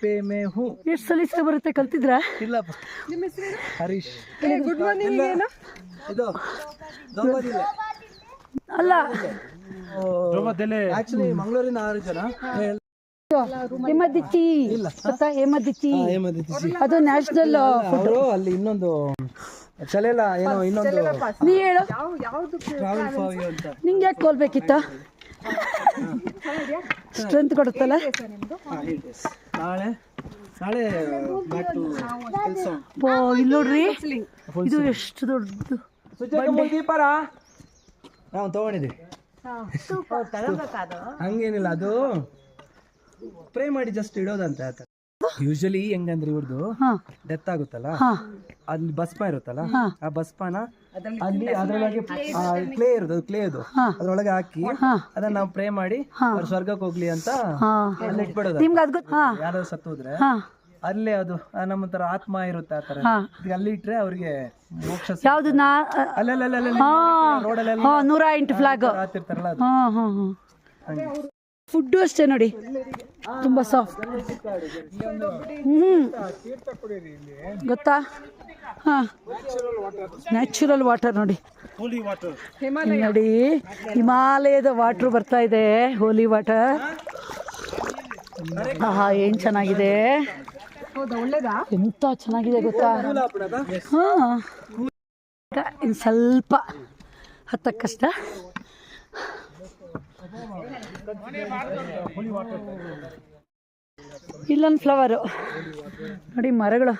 Pay May ಹೂ. ಎಷ್ಟು ಸಲೀಸಾಗಿ ಬರುತ್ತೆ ಕಲ್ತಿದ್ರಾ? ಇಲ್ಲ ನಿಮ್ಮ ಹೆಸರು ಹರೀಶ್. ಗುಡ್ ಮಾರ್ನಿಂಗ್ ಏನು? ಇದು ಅಲ್ಲ. ಆಕ್ಚುಲಿ ಮಂಗಳೂರಿನ ಆರು ಜನ. ಹೇಮದಿಚ್ಚಿ ಗೊತ್ತಾ ಹೇಮದಿಚ್ಚಿ ಅದು ನ್ಯಾಷನಲ್ ಅವರು ಅಲ್ಲಿ ಇನ್ನೊಂದು ಚಲೆಲ ಏನೋ ಇನ್ನೊಂದು ನೀ ಹೇಳು. ಯಾವ ಯಾವ್ದು ಟ್ರಾವೆಲ್ ಫಾರ್ ಯು ಅಂತ. ನಿಂಗೆ ಯಾಕೆ ಕೋಲ್ಬೇಕಿತ್ತ ಸ್ಟ್ರೆಂತ್ ಕೊಡುತ್ತಲ್ಲ? ನಾಳೆ ನಾಳೆ ಬ್ಯಾಕ್ ಟು ಕೆಲಸ ಓ ಇಲ್ಲಿ ನೋಡ್ರಿ. ಇದು ಎಷ್ಟು ದೊಡ್ಡದು. ದೀಪರ ನಾವು ತಗೊಂಡಿದ್ದೀವಿ ಹಂಗೇನಿಲ್ಲ ಅದು ಪ್ರೇ ಮಾಡಿ ಜಸ್ಟ್ ಇಡೋದಂತ ಆತ. ಯೂಶಲಿ ಹೆಂಗಂದ್ರೆ ಇವ್ರದ್ದು ಹಾ. ಡೆತ್ ಆಗುತ್ತಲ್ಲ ಹಾ. ಅಲ್ಲಿ ಬಸ್ಪಾ ಇರುತ್ತಲ್ಲ ಆ ಭಸ್ಮನ ಅಲ್ಲಿ ಅದರೊಳಗೆ ಕ್ಲೇ ಇರೋದು ಕ್ಲೇ ಅದು ಅದರೊಳಗೆ ಹಾಕಿ ಅದನ್ನ ನಾವು ಪ್ರೇ ಮಾಡಿ ಅವ್ರು ಸ್ವರ್ಗಕ್ಕೆ ಹೋಗ್ಲಿ ಅಂತ ಹಾ. ಅಲ್ಲಿ ಇಟ್ಬಿಡೋದು. ನಿಮ್ಗೆ ಅದು ಯಾರೋ ಸತ್ತೋದ್ರೆ ಅಲ್ಲೇ ಅದು ನಮ್ಮ ತರ ಆತ್ಮ ಇರುತ್ತೆ ಆ ತರ ಅಲ್ಲಿ ಇಟ್ರೆ ಅವ್ರಿಗೆ ಮೋಕ್ಷ ಯಾವುದು ನಾ ರೋಡಲ್ಲೆಲ್ಲ ನೂರ ಎಂಟು ಫ್ಲಾಗ್ ಹಾತಿರ್ತಾರಲ್ಲ ಅದು. ಫುಡ್ಡು ಅಷ್ಟೇ ನೋಡಿ. ತುಂಬ ಸಾಫ್ಟ್ ಹ್ಮ್. ಗೊತ್ತಾ? ಹಾಂ. ನ್ಯಾಚುರಲ್ ವಾಟರ್ ನೋಡಿ. ಇಲ್ಲಿ ನೋಡಿ ಹಿಮಾಲಯದ ವಾಟ್ರ್ ಬರ್ತಾ ಇದೆ. ಹೋಲಿ ವಾಟರ್ ಆಹಾ ಏನು ಚೆನ್ನಾಗಿದೆ? ಎಂತ ಚೆನ್ನಾಗಿದೆ ಗೊತ್ತಾ? ಹಾ. ಇನ್ನು ಸ್ವಲ್ಪ ಹತ್ತಕ್ಕಷ್ಟ. ಇಲ್ಲೊಂದು ಫ್ಲವರ್ ನೋಡಿ ಮರಗಳು.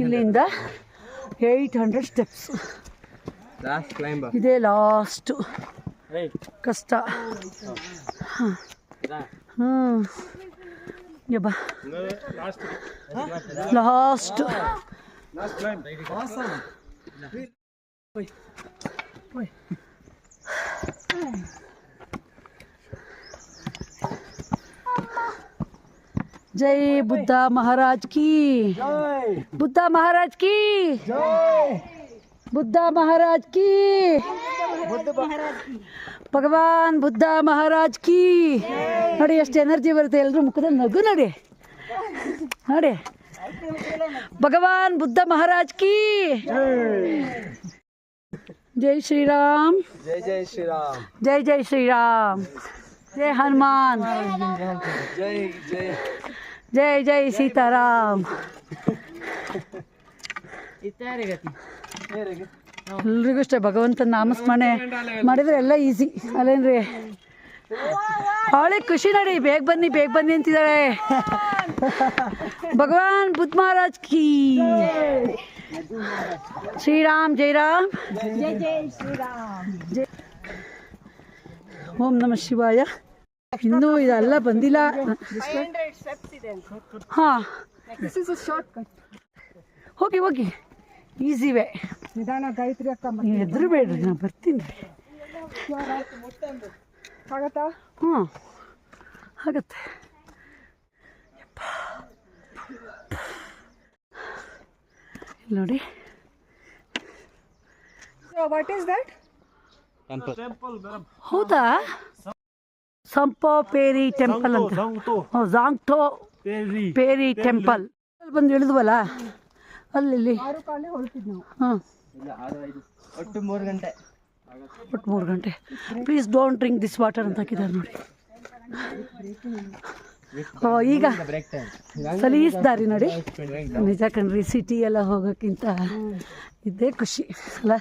ಇಲ್ಲಿಂದ ಏಟ್ ಹಂಡ್ರೆಡ್ ಸ್ಟೆಪ್ಸ್ ಇದೇ ಲಾಸ್ಟ್ ಕಷ್ಟ. ಹ್ಞೂ ಯಬ್ಬ last. ಲಾಸ್ಟ್. Last climb. ಜೈ ಬುದ್ಧ ಮಹಾರಾಜ್ ಕಿ. ಬುದ್ಧ ಮಹಾರಾಜ್ ಕಿ. ಬುದ್ಧ ಮಹಾರಾಜ್ ಕಿ. ಭಗವಾನ್ ಬುದ್ಧ ಮಹಾರಾಜ್ ಕಿ. ನೋಡಿ ಎಷ್ಟು ಎನರ್ಜಿ ಬರುತ್ತೆ ಎಲ್ರೂ ಮುಖದಲ್ಲಿ ನಗು ನೋಡಿ. ನೋಡಿ. ಭಗವಾನ್ ಬುದ್ಧ ಮಹಾರಾಜ್ ಕಿ. ಜೈ ಶ್ರೀರಾಮ್. ಜೈ ಜೈ ಶ್ರೀರಾಮ್. ಜೈ ಜೈ ಶ್ರೀರಾಮ್. ಜೈ ಹನುಮಾನ್. ಜೈ ಜೈ. ಜೈ ಜೈ ಸೀತಾರಾಮ್. ಎಲ್ರಿಗೂ ಅಷ್ಟೇ ಭಗವಂತನ ನಾಮಸ್ಮರಣೆ ಮಾಡಿದ್ರೆ ಎಲ್ಲ ಈಸಿ ಅಲ್ಲೇನ್ರಿ? ಅವಳಿ ಖುಷಿ ನೋಡಿ ಬೇಗ ಬನ್ನಿ ಬೇಗ ಬನ್ನಿ ಅಂತಿದ್ದಾಳೆ ಭಗವಾನ್ ಬುದ್ಧ ಮಹಾರಾಜ್ ಕೀ ಶ್ರೀರಾಮ್ ಜೈ ರಾಮ್. ಜೈ ಓಂ ನಮ ಶಿವಾಯ. ಇನ್ನೂ ಇದೆಲ್ಲ ಬಂದಿಲ್ಲ. ಹಾಂ. ಹೋಗಿ ಹೋಗಿ. ಈಸಿ ವೇ ನಿಧಾನ ಗಾಯತ್ರಿ ಅಕ್ಕ ನೀವು ಬೇಡ್ರಿ ನಾನು ಬರ್ತೀನಿ ಆಗತ್ತಾ? ಹ್ಞೂ ಆಗತ್ತೆ. ನೋಡಿ. ವಾಟ್ ಈಸ್ ದಟ್ ಹೌದಾ? ಸಂಪೋ ಪೇರಿ ಟೆಂಪಲ್ ಅಂತ. ಜಾಂಗ್ ಜಾಂಗ್ಟೋ. ಪೇರಿ ಟೆಂಪಲ್. ಅಲ್ಲಿ ಬಂದು ಇಳಿದ್ವಲ್ಲ? ಅಲ್ಲಿ ಹಾಂ ಒಟ್ಟು ಮೂರು ಗಂಟೆ. ಒಟ್ಟು ಮೂರು ಗಂಟೆ. Please don't drink this water ಅಂತ ಹಾಕಿದ್ದಾರೆ ನೋಡಿ. ಈಗ ಬ್ರೇಕ್ ಟೈಮ್ ಸಲೀಸ್ ದಾರಿ ನೋಡಿ. ನಿಜ ಕಣ್ರಿ ಸಿಟಿ ಎಲ್ಲ ಹೋಗೋಕ್ಕಿಂತ ಇದೇ ಖುಷಿ ಅಲ್ಲ?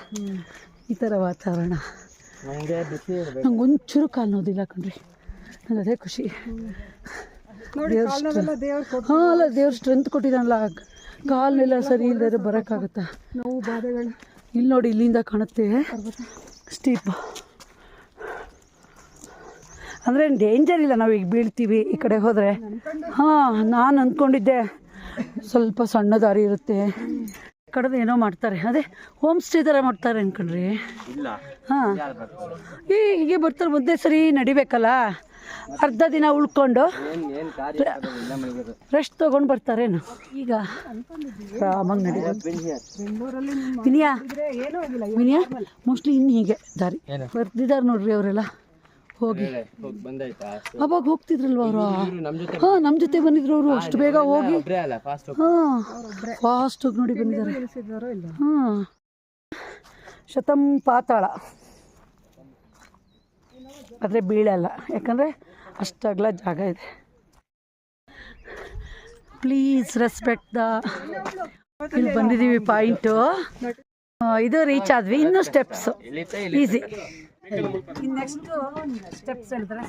ಈ ಥರ ವಾತಾವರಣ. ನಂಗೆ ಒಂಚೂರು ಕಾಲು ನೋದಿಲ್ಲ ಕಣ್ರಿ. ನಂಗೆ ಅದೇ ಖುಷಿ. ಹಾಂ ಅಲ್ಲ ದೇವ್ರ ಸ್ಟ್ರೆಂತ್ ಕೊಟ್ಟಿದ್ದಾನಲ್ಲ. ಕಾಲನ್ನೆಲ್ಲ ಸರಿ ಇಲ್ಲದೆ ಬರೋಕ್ಕಾಗತ್ತ? ನೋವು ಬಾಧೆಗಳು. ಇಲ್ಲಿ ನೋಡಿ ಇಲ್ಲಿಂದ ಕಾಣುತ್ತೆ. ಸ್ಟೀಪ್. ಅಂದರೆ ಡೇಂಜರ್ ಇಲ್ಲ ನಾವು ಈಗ ಬೀಳ್ತೀವಿ ಈ ಕಡೆ ಹೋದರೆ. ಹಾಂ ನಾನು ಅಂದ್ಕೊಂಡಿದ್ದೆ ಸ್ವಲ್ಪ ಸಣ್ಣ ದಾರಿ ಇರುತ್ತೆ. ಕಡೆದು ಏನೋ ಮಾಡ್ತಾರೆ. ಅದೇ ಹೋಮ್ ಸ್ಟೇ ಥರ ಮಾಡ್ತಾರೆ ಅನ್ಕೊಂಡ್ರಿ. ಹಾಂ. ಈ ಹೀಗೆ ಬರ್ತಾರೆ ಮುದ್ದೆ ಸರಿ ನಡಿಬೇಕಲ್ಲ? ಅರ್ಧ ದಿನ ಉಳ್ಕೊಂಡು ರೆಸ್ಟ್ ತೊಗೊಂಡು ಬರ್ತಾರೇನು? ಈಗ ಆರಾಮಾಗಿ ನಡೀತಾರೆ ವಿನಿಯಾ ವಿನಿಯಾ ಮೋಸ್ಟ್ಲಿ ಇನ್ನು ಹೀಗೆ ದಾರಿ. ಬರ್ತಿದ್ದಾರೆ ನೋಡ್ರಿ ಅವರೆಲ್ಲ. ಹೋಗಿ. ಅವಾಗ ಹೋಗ್ತಿದ್ರಲ್ವ ಅವರು? ಹಾಂ ನಮ್ಮ ಜೊತೆ ಬಂದಿದ್ರು ಅವರು. ಅಷ್ಟು ಬೇಗ ಹೋಗಿ. ಹಾಂ ಫಾಸ್ಟ್ ಹೋಗಿ ನೋಡಿ ಬಂದಿದ್ದಾರೆ. ಹಾ. ಶತಂ ಪಾತಾಳ. ಆದರೆ ಬೀಳಲ್ಲ. ಯಾಕಂದರೆ ಅಷ್ಟು ಅಗಲ ಜಾಗ ಇದೆ. ಪ್ಲೀಸ್ ರೆಸ್ಪೆಕ್ಟ್ ದ ಇಲ್ಲಿ ಬಂದಿದ್ದೀವಿ ಪಾಯಿಂಟು. ಇದು ರೀಚ್ ಆದ್ವಿ. ಇನ್ನೂ ಸ್ಟೆಪ್ಸ್ ಈಸಿ ನೆಕ್ಸ್ಟ್ ಸ್ಟೆಪ್ಸ್ ಹೇಳಿದ್ರೆ?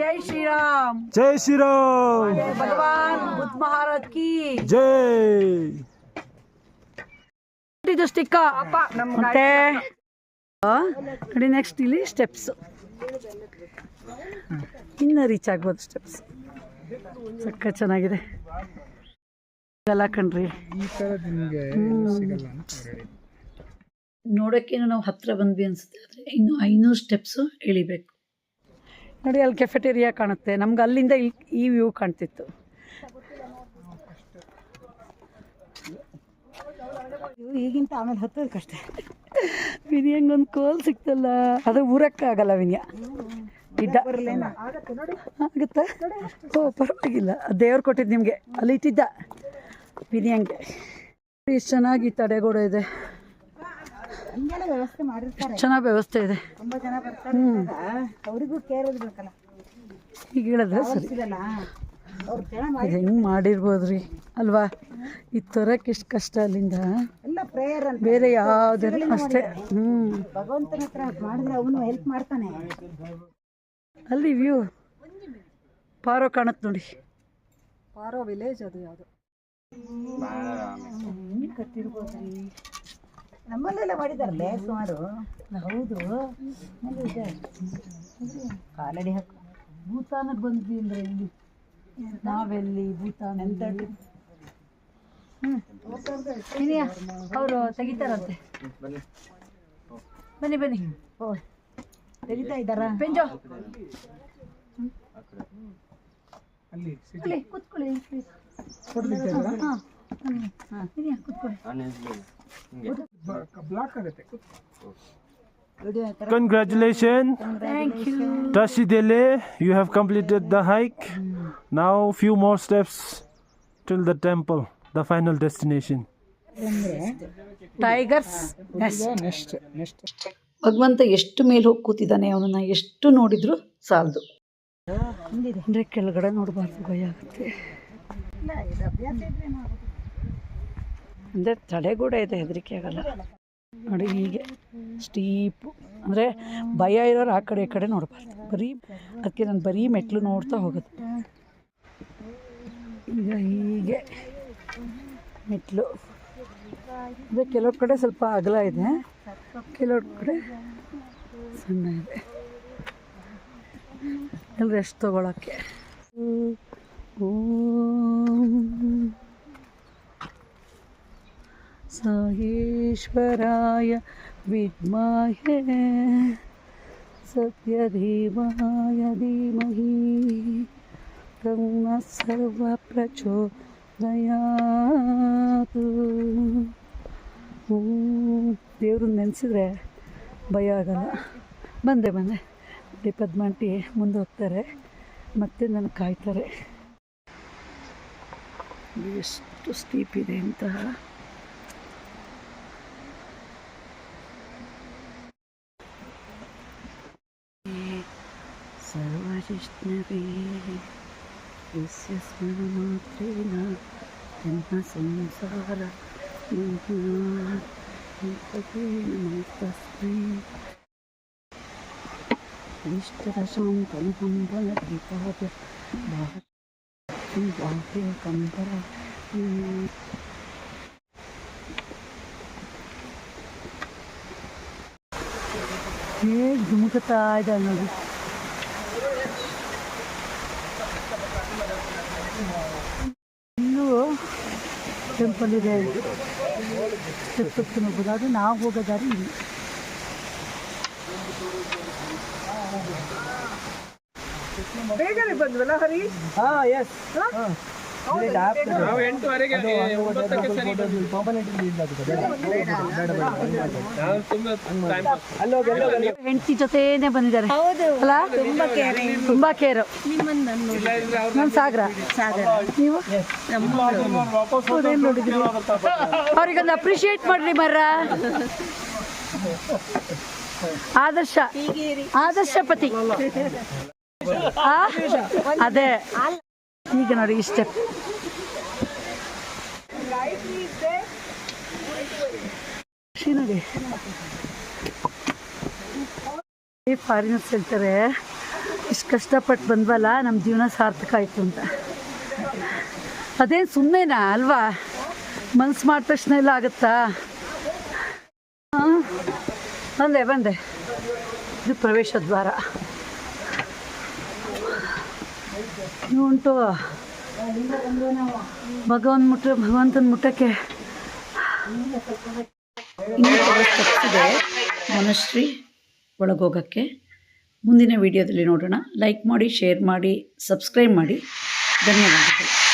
ಜೈ ಶ್ರೀರಾಮ್. ಜೈ ಶ್ರೀರಾಮ್. ಭಗವಾನ್ ಬುದ್ಧ ಮಹಾರಾಜ್ ಕಿ. ಜೈ. ಇದು ಅಪ್ಪ ಮತ್ತೆ? ನೋಡಿ ನೆಕ್ಸ್ಟ್ ಇಲ್ಲಿ ಸ್ಟೆಪ್ಸ್ ಇನ್ನು ರೀಚ್ ಆಗ್ಬೋದು ಸ್ಟೆಪ್ಸ್ ಸಕ್ಕ ಚೆನ್ನಾಗಿದೆ. ಎಲ್ಲ ಕಣ್ರಿ. ನೋಡೋಕ್ಕೇನು ನಾವು ಹತ್ರ ಬಂದ್ವಿ ಅನಿಸುತ್ತೆ ಆದರೆ ಇನ್ನು ಐನೂರು ಸ್ಟೆಪ್ಸು ಇಳಿಬೇಕು ನೋಡಿ ಅಲ್ಲಿ ಕೆಫೆಟೇರಿಯಾ ಕಾಣುತ್ತೆ. ನಮ್ಗೆ ಅಲ್ಲಿಂದ ಈ ಈ ವ್ಯೂ ಕಾಣ್ತಿತ್ತು. ಈಗಿಂತ ಆಮೇಲೆ ಹತ್ತೋದು ಕಷ್ಟ ವಿನಿಯಂಗೆ ಒಂದು ಕೋಲ್ ಸಿಕ್ತಲ್ಲ. ಅದು ಊರಕ್ಕಾಗಲ್ಲ ವಿನಿಯ. ಇದ್ದ ಆಗುತ್ತಾ ಓ ಪರವಾಗಿಲ್ಲ. ದೇವ್ರು ಕೊಟ್ಟಿದ್ದು ನಿಮಗೆ. ಅಲ್ಲಿ ಇಟ್ಟಿದ್ದ ವಿನಿಯಂಗೆ. ಎಷ್ಟು ಚೆನ್ನಾಗಿ ತಡೆಗೋಡೆ ಇದೆ. ಹಂಗೆಲ್ಲ ವ್ಯವಸ್ಥೆ ಮಾಡಿರ್ತಾರೆ. ಚೆನ್ನಾಗಿ ವ್ಯವಸ್ಥೆ ಇದೆ. ತುಂಬಾ ಜನ ಬರ್ತಾರೆ ಅವರಿಗೂ ಕೇರ್ ಇರ್ಬೇಕಲ್ಲ. ಈಗ ಹೇಳಿದ್ರೆ ಸರಿ. ಇದಲ್ಲ ಅವ್ರು ಜನ ಇದು ಹೆಂಗೆ ಮಾಡಿರ್ಬೋದು ರೀ ಅಲ್ವಾ? ಈ ತರಕ್ಕೆ ಎಷ್ಟು ಕಷ್ಟ ಅಲ್ಲಿಂದ. ಎಲ್ಲ ಪ್ರೇಯರ್ ಅಂತ. ಬೇರೆ ಯಾವುದೆಲ್ಲ ಅಷ್ಟೇ. ಹ್ಞೂ ಭಗವಂತನ ಹತ್ರ ಮಾಡಿದ್ರೆ ಅವನು ಹೆಲ್ಪ್ ಮಾಡ್ತಾನೆ. ಅಲ್ಲಿ ವ್ಯೂ ಪಾರೋ ಕಾಣುತ್ತೆ ನೋಡಿ. ಪಾರೋ ವಿಲೇಜ್ ಅದು ಯಾವುದು? ನಮ್ಮಲ್ಲೆಲ್ಲ ಮಾಡಿದಾರಲ್ಲೇ ಸುಮಾರು? ಹೌದು. ಕಾಲಡಿ ಹಾಕು ಭೂತಾನಕ್ಕೆ ಬಂದ್ವಿ ಅಂದ್ರೆ ಇಲ್ಲಿ. ನಾವೆಲ್ಲಿ ಭೂತಾನ ಅವರು ತೆಗಿತಾರಂತೆ. ಬನ್ನಿ. ಬನ್ನಿ ಓ ತೆಗಿತಾ ಇದ್ದಾರಾ? ಪೆಂಜೋ. ಕುತ್ಕೊಳ್ಳಿ ಕೂತ್ಕೊಳ್ಳಿ ಹಾಂ. Congratulations, Thank you. Tashi Dele. You have completed the hike. Now few more steps till the temple, the final destination. Tiger's Nest ಭಗವಂತ ಎಷ್ಟು ಮೇಲೆ ಹೋಗಿ ಕೂತಿದ್ದಾನೆ ಅವನನ್ನ ಎಷ್ಟು ನೋಡಿದ್ರು ಸಾಲದು ಅಂದರೆ ಕೆಳಗಡೆ ನೋಡಬಾರ್ದು ಭಯ ಆಗುತ್ತೆ ಅಂದರೆ ತಡೆಗೂಡೆ ಇದೆ ಹೆದರಿಕೆ ಆಗಲ್ಲ ನೋಡಿ, ಹೀಗೆ ಸ್ಟೀಪು ಅಂದರೆ ಭಯ ಇರೋರು ಆ ಕಡೆ ಈ ಕಡೆ ನೋಡಬಾರ್ದು. ಬರೀ ಅದಕ್ಕೆ ನಾನು ಬರೀ ಮೆಟ್ಲು ನೋಡ್ತಾ ಹೋಗೋದು. ಈಗ ಹೀಗೆ ಮೆಟ್ಲು ಅಂದರೆ ಕೆಲವ್ರ ಕಡೆ ಸ್ವಲ್ಪ ಅಗಲ ಇದೆ. ಕೆಲವ್ರ ಕಡೆ ಸಣ್ಣ ಇದೆ. ಎಲ್ಲ ರೆಸ್ಟ್ ತೊಗೊಳಕ್ಕೆ. ಸಾಗೇಶ್ವರಾಯ ವಿದ್ಮಾಹೆ ಸತ್ಯಧೀಮಾಯ ಧೀಮಹಿ ಬ್ರಹ್ಮ ಸರ್ವ ಪ್ರಚೋದಯಾತು ದೇವ್ರನ್ನ ನೆನೆಸಿದ್ರೆ ಭಯ ಆಗಲ್ಲ. ಬಂದೆ ಬಂದೆ. ಪದ್ಮಾಂಟಿ ಮುಂದೆ ಹೋಗ್ತಾರೆ, ಮತ್ತೆ ನನಗೆ ಕಾಯ್ತಾರೆ. ಎಷ್ಟು ಸ್ಟೀಪ್ ಇದೆ ಅಂತ ಸರ್ವಜಿಷ್ಣವೇ ಯಸ್ಯ ಸ್ಮರಣಮಾತ್ರೇನ ಜನ್ಮ ಸಂಸಾರ ನಮಸ್ತಸ್ಮೈ ಇಷ್ಟದಶಾಂತನುಕಂಬನದ್ವಿಪಾದ ಬಾಹ್ಯ ಕಂಬರ ಹೇಗೆ ಧುಮುಕುತ್ತಾ ಇದ್ದಾಳೆ ನೋಡಿ ಇಲ್ಲೂ ಟೆಂಪಲ್ ಇದೆ ಸ್ಟೆಪ್ ಹತ್ಕೊಂಡು ಹೋಗ್ಬೋದು ಆದರೆ ನಾವು ಹೋಗೋ ದಾರಿ ಇಲ್ಲಿ ಬೇಗನೆ ಬಂದ್ವಲ್ಲ ಹರಿ ಹಾ ಎಸ್ ನಾವು ಎಂಟುವರೆಗೆ ಹೆಂಡತಿ ಜೊತೆನೆ ಬಂದಿದ್ದಾರೆ. ಅಲ್ಲ? ತುಂಬಾ ಕೇರ್ ತುಂಬಾ ಕೇರ್ ನಾನು ಸಾಗರ ನೀವು ಅವ್ರಿಗೊಂದು ಅಪ್ರಿಶಿಯೇಟ್ ಮಾಡ್ರಿ ಮರ ಆದರ್ಶ. ಆದರ್ಶ ಪತಿ? ಅದೇ. ಈಗ ನೋಡಿ ಈ ಸ್ಟೆಪ್ ನೋಡಿ. ಫಾರಿನರ್ಸ್ ಹೇಳ್ತಾರೆ, ಇಷ್ಟು ಕಷ್ಟಪಟ್ಟು ಬಂದ್ವಲ್ಲ ನಮ್ಮ ಜೀವನ ಸಾರ್ಥಕ ಆಯಿತು ಅಂತ. ಅದೇನು ಸುಮ್ಮನೆನಾ ಅಲ್ವಾ? ಮನ್ಸು ಮಾಡಿದ ತಕ್ಷಣ ಎಲ್ಲ ಆಗುತ್ತಾ? ಬಂದೆ ಬಂದೆ. ಇದು ಪ್ರವೇಶ ದ್ವಾರ. ಉಂಟು. ಭಗವನ್ ಮುಟ್ಟ ಭಗವಂತನ ಮುಟ್ಟಕ್ಕೆ ಒಳಗೋಗಕ್ಕೆ ಮೊನಶ್ರೀ ಒಳಗೋಗೋಕ್ಕೆ. ಮುಂದಿನ ವಿಡಿಯೋದಲ್ಲಿ ನೋಡೋಣ. ಲೈಕ್ ಮಾಡಿ ಶೇರ್ ಮಾಡಿ ಸಬ್ಸ್ಕ್ರೈಬ್ ಮಾಡಿ. ಧನ್ಯವಾದಗಳು.